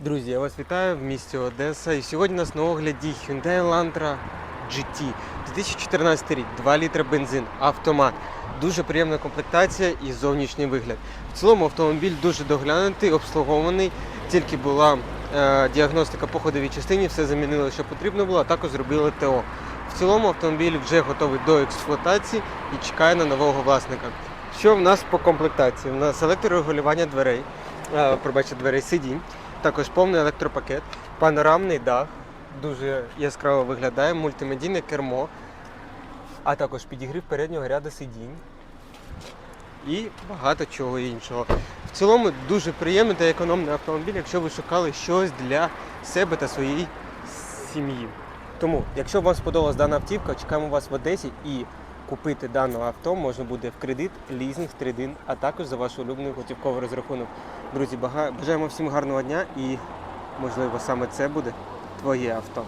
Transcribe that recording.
Друзі, я вас вітаю в місті Одеса. І сьогодні у нас на огляді Hyundai Elantra GT. 2014 рік, 2 літри бензин, автомат. Дуже приємна комплектація і зовнішній вигляд. В цілому автомобіль дуже доглянутий, обслугований. Тільки була е, діагностика по ходовій частині, все замінили, що потрібно було, а також зробили ТО. В цілому автомобіль вже готовий до експлуатації і чекає на нового власника. Що в нас по комплектації? У нас електрорегулювання дверей, е, пробачте, дверей сидінь, також повний електропакет, панорамний дах, дуже яскраво виглядає, мультимедійне кермо, а також підігрів переднього ряду сидінь і багато чого іншого. В цілому дуже приємний та економний автомобіль, якщо ви шукали щось для себе та своєї сім'ї. Тому, якщо вам сподобалась дана автівка, чекаємо вас в Одесі і купити дане авто можна буде в кредит, лізинг, трейдин, а також за ваш улюблений готівковий розрахунок. Друзі, бажаємо всім гарного дня і, можливо, саме це буде твоє авто.